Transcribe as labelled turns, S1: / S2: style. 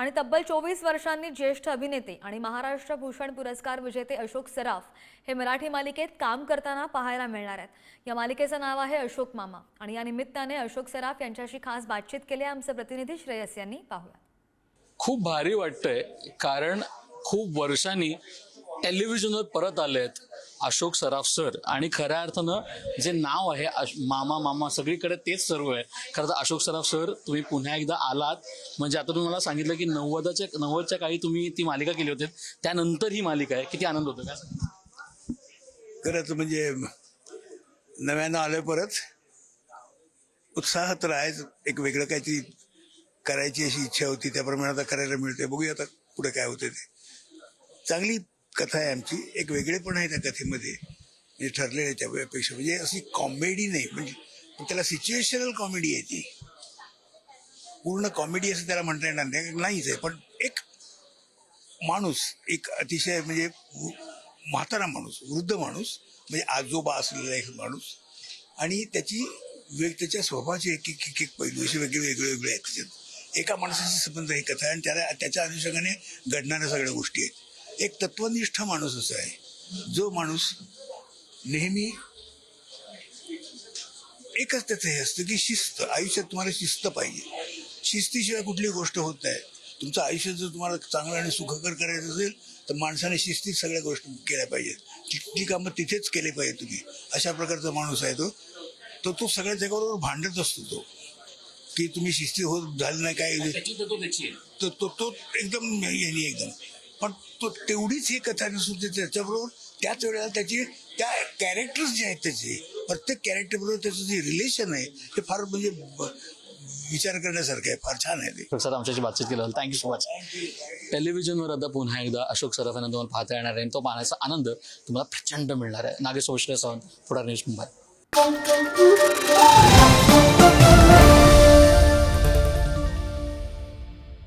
S1: आणि तब्बल चोवीस वर्षांनी ज्येष्ठ अभिनेते आणि महाराष्ट्र भूषण पुरस्कार विजेते अशोक सराफ हे मराठी मालिकेत काम करताना पाहायला मिळणार आहेत. या मालिकेचं नाव आहे अशोक मामा आणि या निमित्ताने अशोक सराफ यांच्याशी खास बातचीत केली आहे. आमचे प्रतिनिधी श्रेयस यांनी पाहूया.
S2: खूप भारी वाटतंय कारण खूप वर्षांनी टेलिव्हिजनवर परत आलेत अशोक सराफ सर. आणि खऱ्या अर्थानं जे नाव आहे मामा मामा सगळीकडे तेच सर्व आहे. खरं तर अशोक सराफ सर तुम्ही पुन्हा एकदा आलात. म्हणजे आता तुम्ही मला सांगितलं की नव्वदाच्या नव्वदच्या काही तुम्ही ती मालिका केली होती. त्यानंतर ही मालिका आहे. किती आनंद होतो काय
S3: खरंच म्हणजे नव्यानं आलं परत. उत्साह तर आहेच एक वेगळं काहीतरी करायची अशी इच्छा होती. त्याप्रमाणे आता करायला मिळते बघूया आता पुढे काय होते ते. चांगली कथा आहे आमची. एक वेगळेपण आहे त्या कथेमध्ये. म्हणजे ठरलेलं त्यापेक्षा म्हणजे अशी कॉमेडी नाही. म्हणजे पण त्याला सिच्युएशनल कॉमेडी आहे ती. पूर्ण कॉमेडी असं त्याला म्हणता येणार नाही. नाहीच आहे. पण एक माणूस एक अतिशय म्हणजे म्हातारा माणूस वृद्ध माणूस म्हणजे आजोबा असलेला एक माणूस आणि त्याची वेग त्याच्या स्वभावाचे एक एक एक एक पैलू असे वेगळे वेगळे वेगळे आहेत. त्याच्यात एका माणसाशी संबंध ही कथा आहे आणि त्याला त्याच्या अनुषंगाने घडणाऱ्या सगळ्या गोष्टी आहेत. एक तत्वनिष्ठ माणूस असा आहे. जो माणूस नेहमी एकच त्याचं हे असतं की शिस्त. आयुष्यात तुम्हाला शिस्त पाहिजे. शिस्तीशिवाय कुठली गोष्ट होत नाही. तुमचं आयुष्य जर तुम्हाला चांगलं आणि सुखकर करायचं असेल तर माणसाने शिस्तीत सगळ्या गोष्टी केल्या पाहिजेत. ती- कामं तिथेच केले पाहिजे तुम्ही. अशा प्रकारचा माणूस आहे तो. तो तो सगळ्या जगाबरोबर भांडत असतो तो. की तुम्ही शिस्ती होत झाली नाही काय तो तो तो एकदम यांनी एकदम. पण तो तेवढीच ही कथा नसून ते त्याच्याबरोबर त्याच वेळेला त्याची त्या कॅरेक्टर्स जे आहेत त्याचे प्रत्येक कॅरेक्टर बरोबर त्याचं जे रिलेशन आहे ते फार म्हणजे विचार करण्यासारखं आहे फार छान आहे ते.
S2: अशोक सर आमच्याशी बातचीत केलं थँक्यू सो मच टेलिव्हिजनवर आता पुन्हा एकदा अशोक सराफ यांना तुम्हाला पाहता येणार आहे. आणि तो पाहण्याचा आनंद तुम्हाला प्रचंड मिळणार आहे. नागेश सोशले सावंत पुढार न्यूज मुंबई.